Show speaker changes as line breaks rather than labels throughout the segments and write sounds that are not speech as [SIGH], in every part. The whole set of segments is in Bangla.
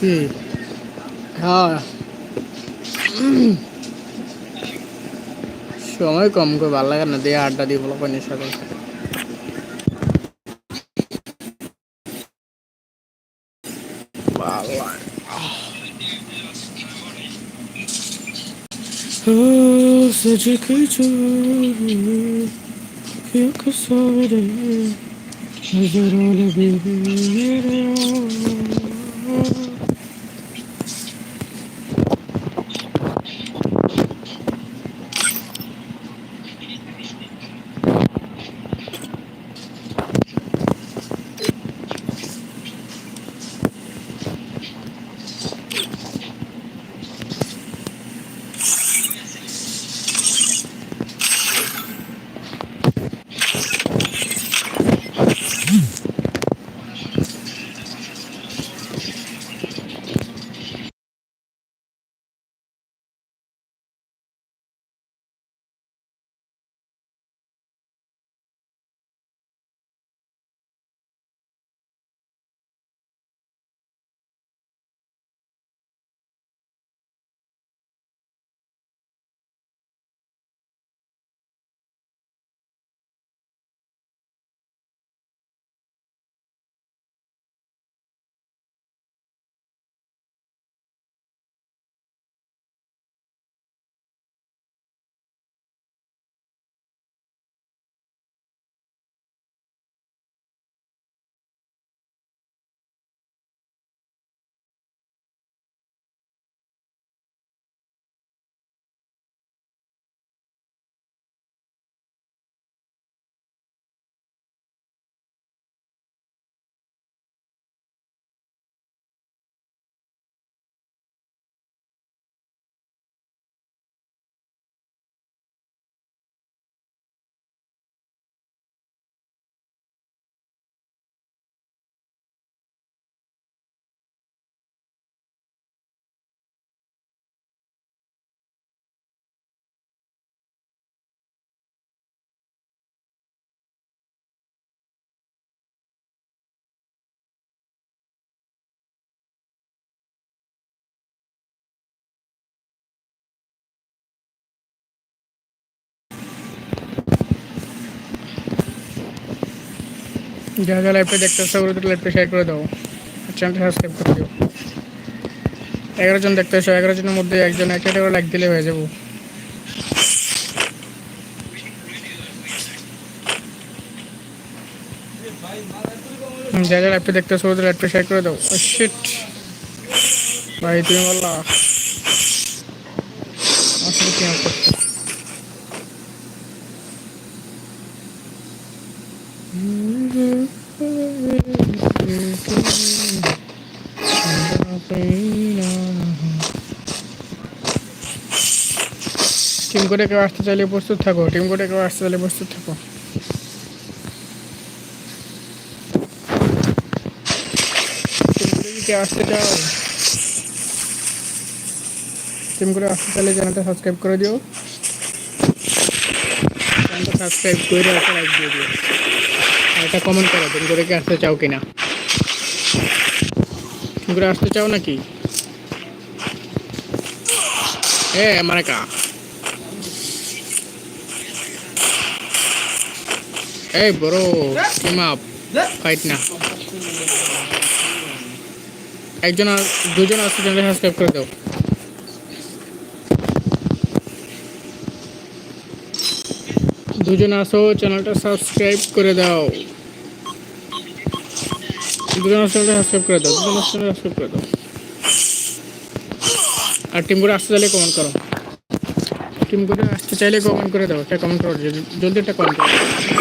হ্যাঁ। সময় কম করে ভালো লাগে না দিয়ে আড্ডা দিয়ে বলো কইনি সকাল que যারা যারা লাইভটা দেখতে ইচ্ছা করে লাইভটা শেয়ার করে দাও। চ্যানেলটা সাবস্ক্রাইব করে দিও। এগারো জন দেখতে এসো এগারো জনের মধ্যে একজন একটা করে লাইক দিলে হয়ে যাব। যারা যারা লাইভটা দেখতে এসো ওদের লাইভটা শেয়ার করে দাও। শিট ভাই, তুমি বললা। কি করতে? টিম করে কেউ আসতে চাইলে প্রস্তুত থাকো, টিম করে কেউ আসতে চাইলে প্রস্তুত থাকো। কি আসতে চাও, টিম করে আসতে চাইলে চ্যানেলটা সাবস্ক্রাইব করে দিও। চ্যানেলটা সাবস্ক্রাইব করে একটা লাইক দিয়ে দিও। আর একটা কমেন্ট করো, টিম করে কি আসতে চাও কিনা। টিম করে আসতে চাও নাকি? এ মানে এই বড় টিম আপ ফাইট না একজন দুজন আসছে চ্যানেলটা সাবস্ক্রাইব করে দাও। দুজন আসো চ্যানেলটা সাবস্ক্রাইব করে দাও। দুজন আসো চ্যানেলটা সাবস্ক্রাইব করে দাও। দুজন আসো চ্যানেলটা সাবস্ক্রাইব করে দাও। আর টিম করে আসতে চাইলে কমেন্ট করো। টিম করে আসতে চাইলে কমেন্ট করে দাও। একটা কমেন্ট করো জলদি একটা কমেন্ট করো
স্ক্রু কি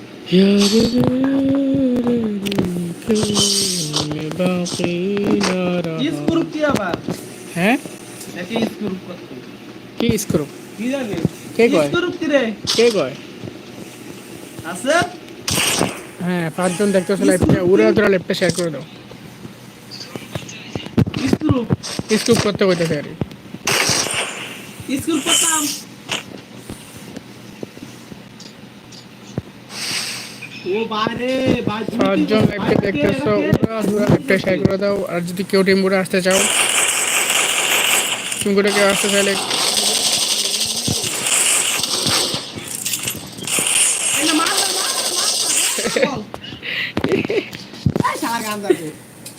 আবার
হ্যাঁ? কি
কে
কয়?
কি
কয়?
আছে?
হ্যাঁ পাঁচজন দেখতেছো লাইভটা উড়ে তোরা লেপটা শেয়ার করে দাও।
স্ক্রু
স্কুপ করতে হইতেছে আর।
করতাম ও বাইরে বাইরে
পাঁচজন লাইভটা দেখতেছো ওরা দুরা লাইভটা শেয়ার করে দাও। আর যদি কেউ আসতে চাও কেউ আসতে চাইলে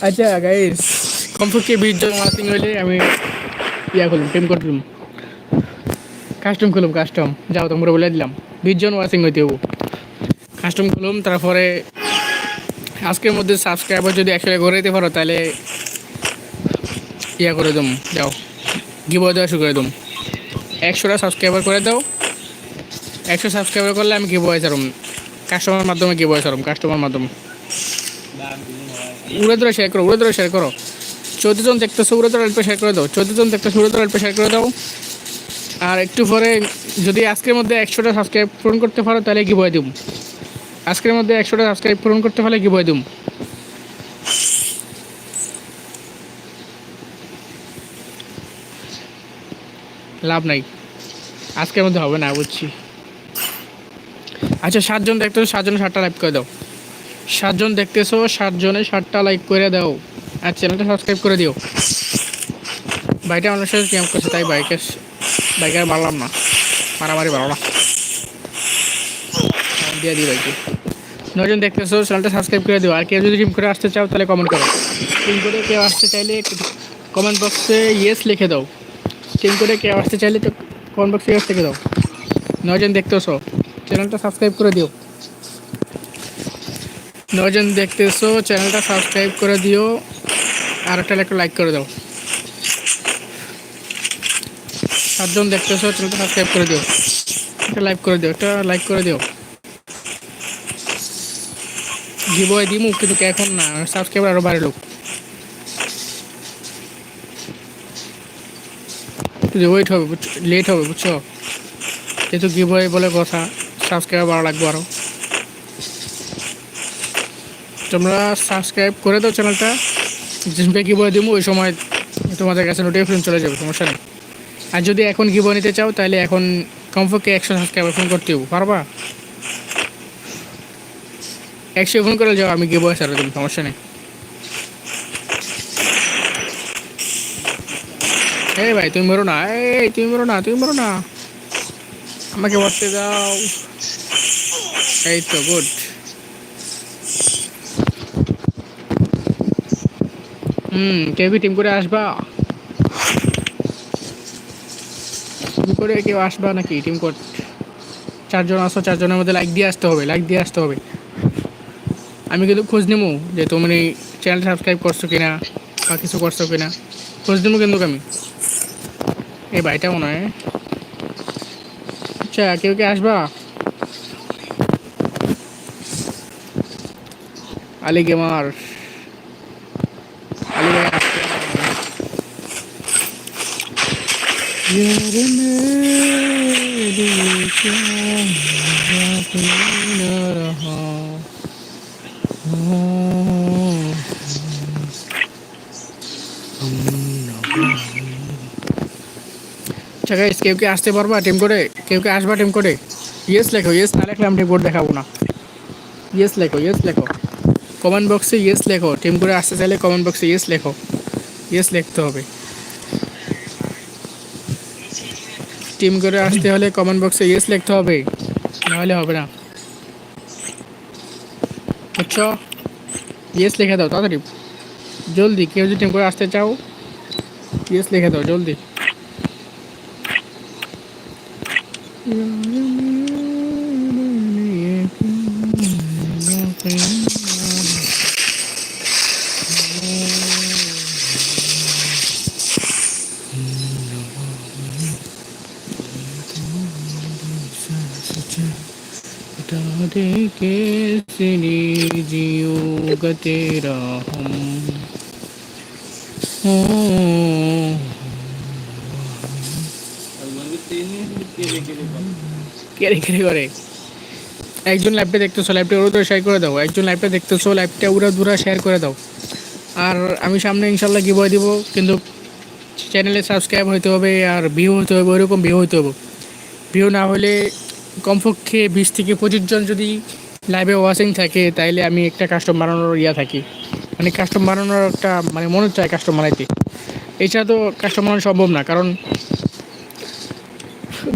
আচ্ছা গাইস কমপক্ষে বিশ জন ওয়াচিং হইলে আমি ইয়া করলাম টিম করলাম কাস্টম খুলুম কাস্টম যাও তোমরা বলে দিলাম। বিশ জন ওয়াচিং হইতে হব কাস্টম খুলুম, তারপরে আজকের মধ্যে সাবস্ক্রাইবার যদি একশো করে দিতে পারো, তাহলে ইয়া করে দম যাও গিভ দেওয়া শুরু করে দম একশোটা সাবস্ক্রাইবার করে দাও। একশো সাবস্ক্রাইবার করলে আমি গিভ ছাড়ুম। কাস্টমার মাধ্যমে গিভ ছাড়ুম কাস্টমার মাধ্যমে। উড়ে ধরে শেয়ার করো, উড়ে ধরে শেয়ার করো। চোদ্দ জন দেখতেছো, উড়ে ধরে অল্প শেয়ার করে দাও। চোদ্দ জন দেখতেছো, উড়ে ধরে অল্প শেয়ার করে দাও। আর একটু পরে যদি আজকের মধ্যে একশোটা সাবস্ক্রাইব পূরণ করতে পারো, তাহলে বয়ে দিব। আজকের মধ্যে একশোটা সাবস্ক্রাইব পূরণ করতে পারলে কি বয়ে দিব লাভ নাই। আজকের মধ্যে হবে না, বুঝছি। আচ্ছা সাতজন দেখতেছো সাতজন সাতটা লাইক করে দাও। সাতজন দেখতেছো সাতজনে সাতটা লাইক করে দাও। আর চ্যানেলটা সাবস্ক্রাইব করে দিও। বাইকটা আমার সাথে ক্যাম্প করছে, তাই বাইকের বাইকে আর মারলাম না। মারামারি ভালো না। দিয়ে দিই বাইকে নজন দেখতেছো চ্যানেলটা সাবস্ক্রাইব করে দিও। আর কেউ যদি টিম করে আসতে চাও, তাহলে কমেন্ট করো। টিম করে কেউ আসতে চাইলে কমেন্ট বক্সে ইয়েস লিখে দাও। টিম করে কেউ আসতে চাইলে তো কমেন্ট বক্সে ইয়েস লিখে দাও। নজন দেখতেছো চ্যানেলটা সাবস্ক্রাইব করে দিও। নজন দেখতেছো চ্যানেলটা সাবস্ক্রাইব করে দিও। আর একটা একটা লাইক করে দাও। সাতজন দেখতেছো চ্যানেলটা সাবস্ক্রাইব করে দিও। একটা লাইক করে দিও, একটা লাইক করে দিও। গিবয় দিমু, কিন্তু এখন না সাবস্ক্রাইবার আরও বাড়ে লোক। ওয়েট হবে লেট হবে, বুঝছ? যেহেতু গিবয় বলে কথা সাবস্ক্রাইবার বাড়া লাগবে আরও। তোমরা সাবস্ক্রাইব করে দাও চ্যানেলটা কি বলে দিব ওই সময় তোমাদের কাছে নোটিফিকেশন চলে যাবে, সমস্যা নেই। আর যদি এখন কি নিতে চাও, তাহলে এখন কমপক্ষে একশো সাবস্ক্রাইবার ফোন করতে পারবা? একশো ফোন করে যাও, আমি বয়স আর দেবো সমস্যা নেই। এই ভাই, তুমি মরো না, এই, তুমি মরো না, তুমি মরো না। আমাকে বসতে দাও। এই তো গুড হুম কেউ কি টিম করে আসবা? টিম করে কেউ আসবা নাকি? টিম কোড চারজন আসো, চারজনের মধ্যে লাইক দিয়ে আসতে হবে লাইক দিয়ে আসতে হবে। আমি কিন্তু খোঁজ নেব যে তুমি চ্যানেল সাবস্ক্রাইব করছ কিনা বা কিছু করছ কিনা। খোঁজ নেব কিন্তু আমি। এই ভাইটা মনে হয় আচ্ছা কেউ কি আসবা? আলি গেমার। আলি ভাই আচ্ছা গাইস কেউ কি আসতে পারবা টিম করে? কেউ কি আসবা টিম করে? ইয়েস লেখো ইয়েস না লেখলে আমি টিম দেখাবো না। ইয়েস লেখো ইয়েস লেখো। কমেন্ট বক্সে ইয়েস লেখো। টিম করে আসতে চাইলে কমেন্ট বক্সে ইয়েস লেখো। ইয়েস লিখতে হবে। টিম করে আসতে হলে কমেন্ট বক্সে ইয়েস লিখতে হবে। নাহলে হবে না। বুঝছ? ইয়েস লিখে দাও, তাড়াতাড়ি। জলদি কেউ যদি টিম করে আসতে চাও ইয়েস লিখে দাও জলদি दे कैसे जियोगा तेरा हम हो কেড়ে কেড়ে করে। একজন ল্যাপটে দেখতেছো ল্যাপটে উড়ো শেয়ার করে দাও। একজন ল্যাপটে দেখতেছো ল্যাপটে উড়া দুরা শেয়ার করে দাও। আর আমি সামনে ইনশাল্লাহ বই দিব, কিন্তু চ্যানেলে সাবস্ক্রাইব হইতে হবে আর ভিউ হতে হবে, ওইরকম ভিউ হইতে হবে। ভিউ না হলে কমপক্ষে বিশ থেকে পঁচিশ জন যদি লাইভে ওয়াচিং থাকে, তাইলে আমি একটা কাস্টম বানানোর ইয়া থাকি। মানে কাস্টম বানানোর একটা মানে মনে চায় কাস্টম বানাইতে। এছাড়া তো কাস্টম বানানো সম্ভব না কারণ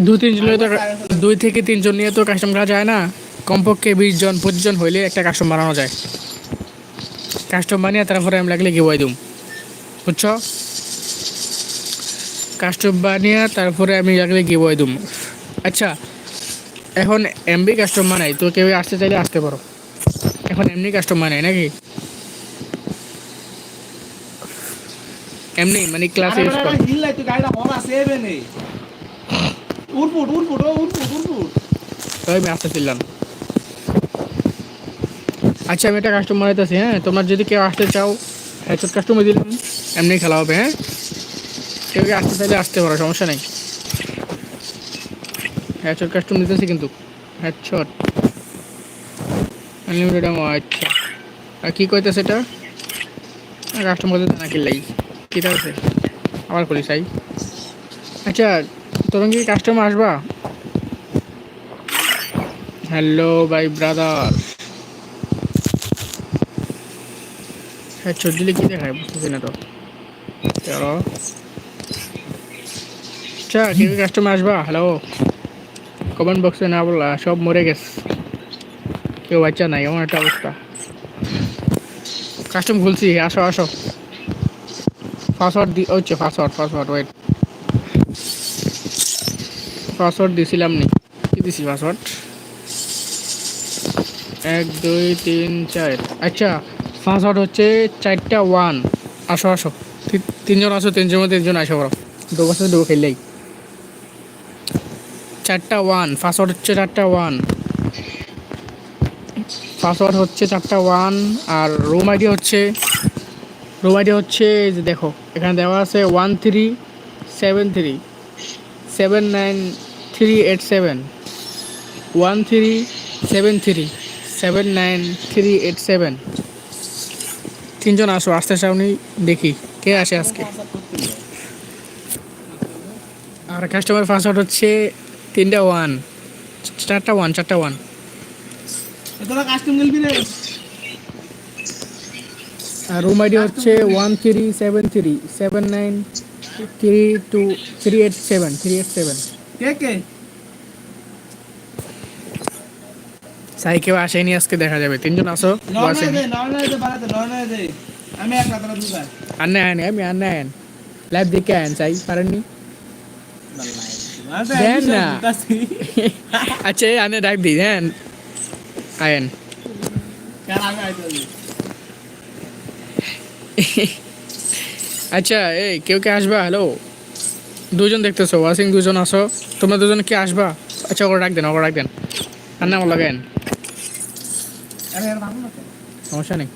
দু তিনজন তো দুই থেকে তিনজন নিয়ে তো কাস্টম করা যায় না। কমপক্ষে বিশ জন পঁচিশ জন হইলে একটা কাস্টম বানানো যায়। কাস্টম বানিয়ে তারপরে আমি লাগলে গিয়ে দিম। বুঝছ? কাস্টম বানিয়ে তারপরে আমি লাগলে গিয়ে দিম। আচ্ছা এখন এমবি কাস্টম বানাই তো কেউ আসতে চাইলে আসতে পারো। এখন এমনি কাস্টম বানাই নাকি? এমনি মানে ক্লাসে ইউজ করো।
হিল্লাই তুই গাড়িটা হর এবে নেই। উড়পুট উড়পুট ও উড়পুট উড়পুট
তবে আমি আচ্ছা আমি একটা কাস্টমার বানাইতেছি হ্যাঁ? তোমরা যদি কেউ আসতে চাও হেডশট কাস্টমার দিলাম এমনি খেলা হবে হ্যাঁ? কেউ কি আসতে চাইলে আসতে পারো সমস্যা নেই। হেডশট কাস্টম দিতেছি কিন্তু। হেডশট আনলিমিটেড আচ্ছা। আর কী কইতেছে এটা? কাস্টমার করতে না কিনলাই ঠিক আছে? আবার করি চাই আচ্ছা তোমরা কি কাস্টমার আসবা? হ্যালো ভাই ব্রাদার হ্যাঁ চোখ দিলে কি দেখায়? বুঝতেছি না তো। চলো আচ্ছা কেউ কাস্টমার আসবা? হ্যালো কমেন্ট বক্সে না বললা, সব মরে গেছে। কেউ বাচ্চা নাই, এমন একটা অবস্থা। কাস্টম খুলছি, আসো আসো। পাসওয়ার্ড দি হচ্ছে পাসওয়ার্ড পাসওয়ার্ড ওয়েট পাসওয়ার্ড দিছিলাম নি। কি দিছি পাসওয়ার্ড? এক, দুই, তিন, চার। আচ্ছা পাসওয়ার্ড হচ্ছে চারটা ওয়ান আসো আসো। তিনজন আসো, তিনজনের মধ্যে তিনজন আসো বড় দু বছর দু খেললেই। চারটা ওয়ান পাসওয়ার্ড হচ্ছে চারটা ওয়ান পাসওয়ার্ড হচ্ছে চারটা ওয়ান আর রুম আইডি হচ্ছে আইডি হচ্ছে যে দেখো, এখানে দেওয়া আছে one three seven three seven nine three eight seven one three seven three seven nine three eight seven তিনজন আসো, আসতে চাওনি দেখি কে আসে আজকে। আর কাস্টমার পাসওয়ার্ড হচ্ছে তিনটা ওয়ান চারটা ওয়ান চারটা ওয়ান আর রুম আইডি হচ্ছে one three seven three seven nine three two three eight seven three eight seven
কে কে?
সাই কেউ আসেনি আজকে দেখা যাবে। তিনজন আসো
আমি এক রাত রাত দুবার
আর না আমি আর না লাইভ দেখে আন চাই পারেননি? দেন না। আচ্ছা আনে লাইভ দিই হ্যাঁ আয়েন।
কার আমি আইতে [LAUGHS]
আচ্ছা এই কেউ কে আসবা? হ্যালো দুজন দেখতেছো ওয়াসিং দুজন আসো তোমরা দুজন কি আসবা? আচ্ছা ওকে রাখ দেন ওকে রাখ দেন। আর না আমার লাগাইন। সমস্যা নেই।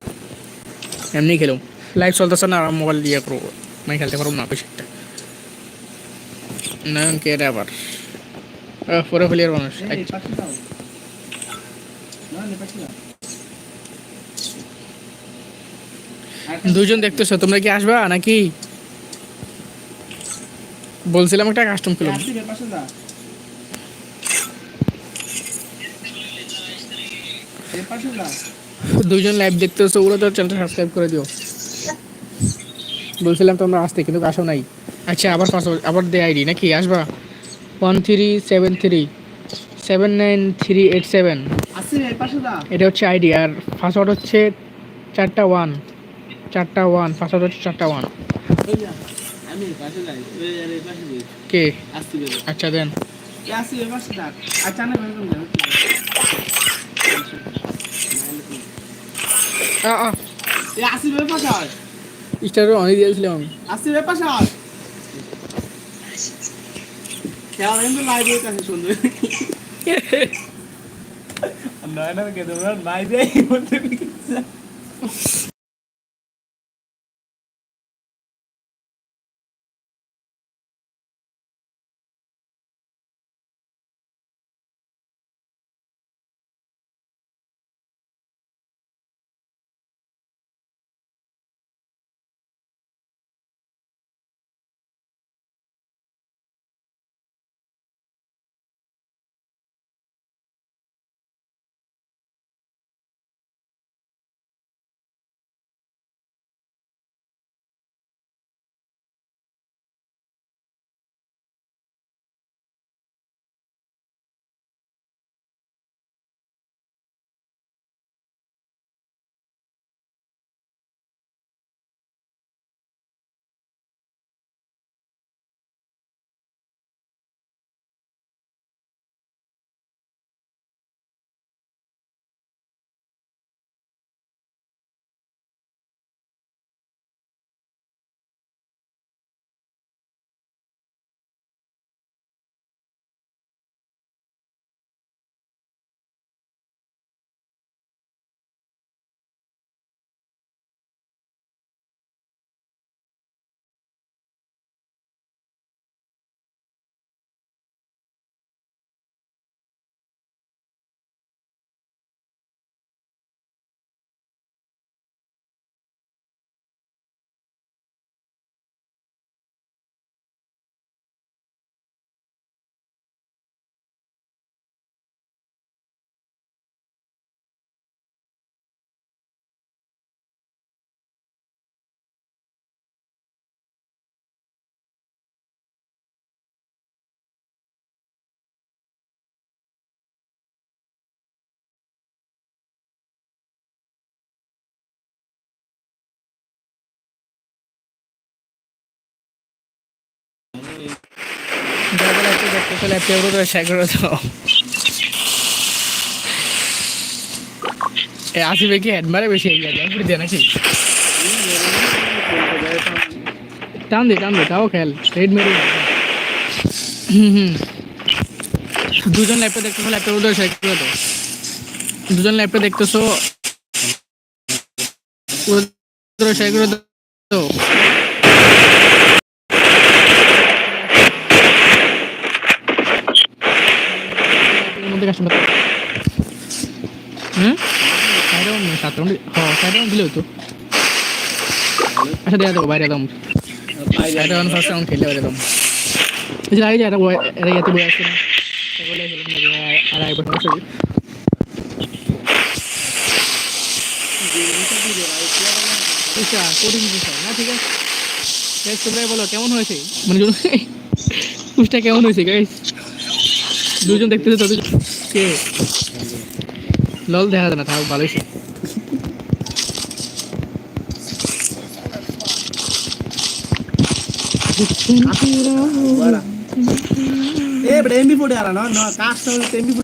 এমনি খেলুম। লাইভ চলতেছে না মোবাইল দিয়ে করব। আমি খেলতে পারব না বেশি একটা। না কে আবার? পরে ফেলিয়ার মানুষ।
এই, এই, পাশে যাও। না, না, পাশে যাও। আরেকটা-
দুজন দেখতেছো তোমরা কি আসবা নাকি? বলছিলাম একটা কাস্টম
যা।
দুজন লাইভ দেখতেছো ওগুলো তো চ্যানেলটা সাবস্ক্রাইব করে দিও। বলছিলাম তোমরা আসতে কিন্তু আসো নাই। আচ্ছা আবার পাসওয়ার্ড আবার দে আইডি নাকি? আসবা? One three seven three seven
nine three eight seven.
এটা হচ্ছে আইডি আর পাসওয়ার্ড হচ্ছে চারটা ওয়ান চারটা ওয়ান পাসওয়ার্ড হচ্ছে চারটা ওয়ান। কে। আচ্ছা দেন
এই, আসিবে, পাশে যা। আচ্ছা, না, ভাই, ভাই, ভাই।
আ আ
এই, আসিবে, পাশে আয়।
স্টারে অনেক দিয়েছিলাম আমি
আসিবে, পাশে আয়। খেলা কিন্তু লাইভ হইতে সুন্দর নয় কে তোমরা নাই দেয়
আসিবে কি হেড বেশি এগিয়ে যায় টান দে টান দে তাও খেল রেড মেরে দুজন ল্যাপটপ দেখতেছো ল্যাপটপ শেয়ার করে দাও দুজন ল্যাপটপ দেখতেছো ওদের শেয়ার করে দাও এর মধ্যে কাস্টমার হুম সাইড রাউন্ড হ্যাঁ সাইড রাউন্ড দিলেও তো আচ্ছা দেওয়া দেবো বাইরে দাম সাইড রাউন্ড ফার্স্ট আচ্ছা কেমন হয়েছে মানে পুষটা কেমন হয়েছে গাইস দুজন দেখতেছে কে লল দেখা যায় না তাও ভালোই
ఏ ఇప్పుడు ఎంపీ పొడి కాస్త ఎంపీ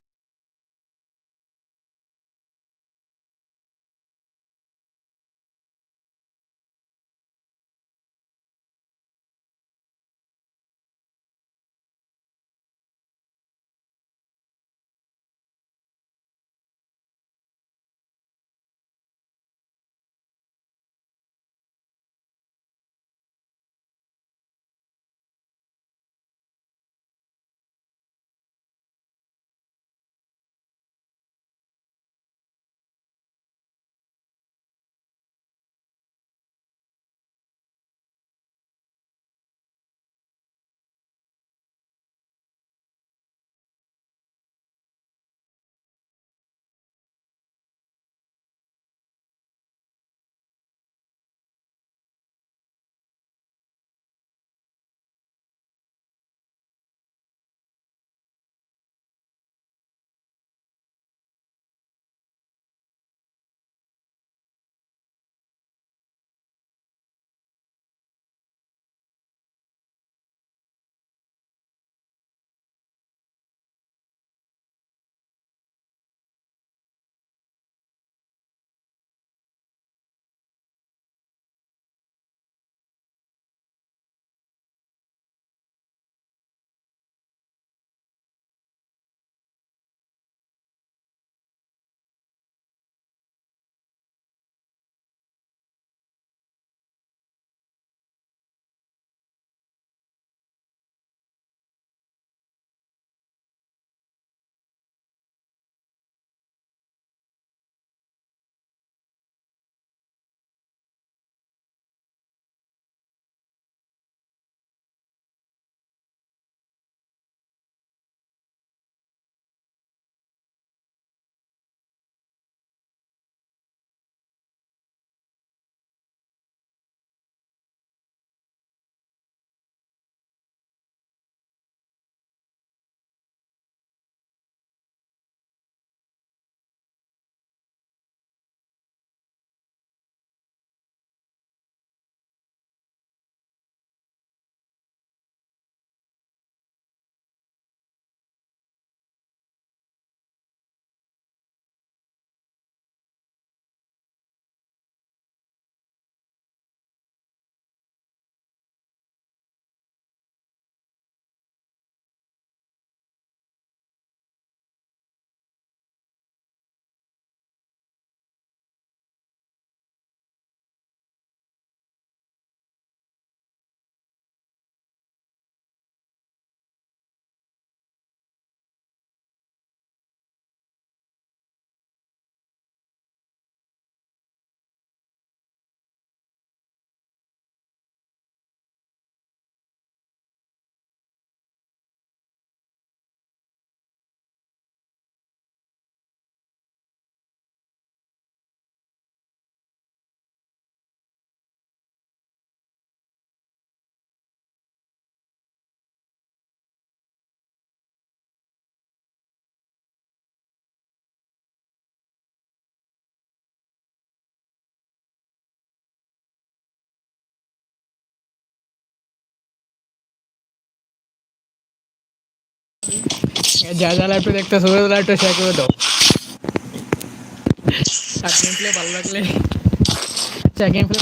যা যা লাইভটা দেখতেছো ওদের লাইভটা শেয়ার করে দাও আর গেম প্লে ভালো লাগলে আচ্ছা গেম প্লে